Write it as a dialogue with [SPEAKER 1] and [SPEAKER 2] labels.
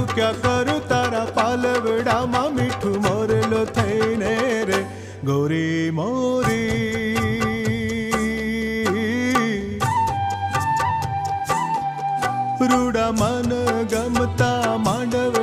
[SPEAKER 1] હું ક્યાં કરું તારા પાલવડામાં મીઠું મોરલો થઈને રે. ગોરી મોરી. રૂડા મન ગમતા માંડવ